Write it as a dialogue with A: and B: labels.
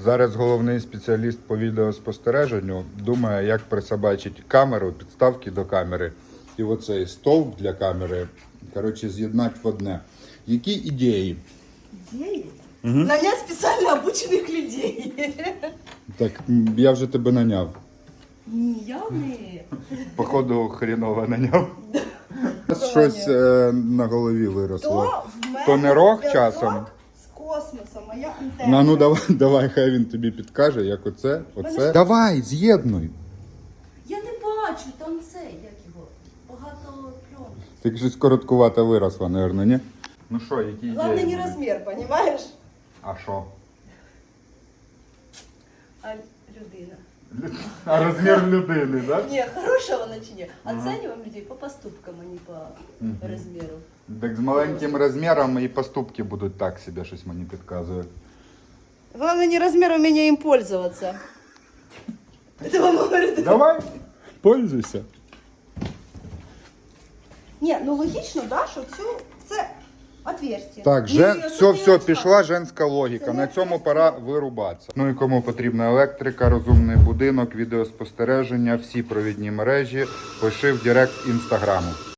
A: Зараз головний спеціаліст по відеоспостереженню думає, як присобачити камеру, підставки до камери. І оцей стовп для камери, коротше, з'єднати в одне. Які ідеї?
B: Идеи? Нанять специально обученных людей.
A: Так, я вже тебе наняв.
B: Неявные.
A: Походу, хріново наняв. Щось е, на голові виросло.
B: То в мене
A: То не рог
B: зв'язок
A: часом?
B: З космосом, я антенна.
A: На, ну давай, давай, хай він тобі підкаже, як оце, оце. Давай, з'єднуй.
B: Я не бачу, там це, як його, багато пленки.
A: Ти щось короткувато виросла, мабуть, ні? Ну що, які ідеї?
B: Главное не розмір, розумієш?
A: А що?
B: А людина.
A: А розмір людини, так?
B: Ні, хороша вона чи ні. Оцінюємо людей по поступкам, а не по розміру.
A: Так з маленьким розміром і поступки будуть так себе, щось мені підказує.
B: Главное не размер, умение им пользоваться. Это вам говорит.
A: Давай, пользуйся.
B: Ні, ну логічно, да, що цю це отверстие.
A: Так,
B: Ні,
A: жен... все, все, пішла женська логіка.
B: Це
A: На цьому пора вирубатися. Ну і кому потрібна електрика, розумний будинок, відеоспостереження, всі провідні мережі, пиши в директ інстаграму.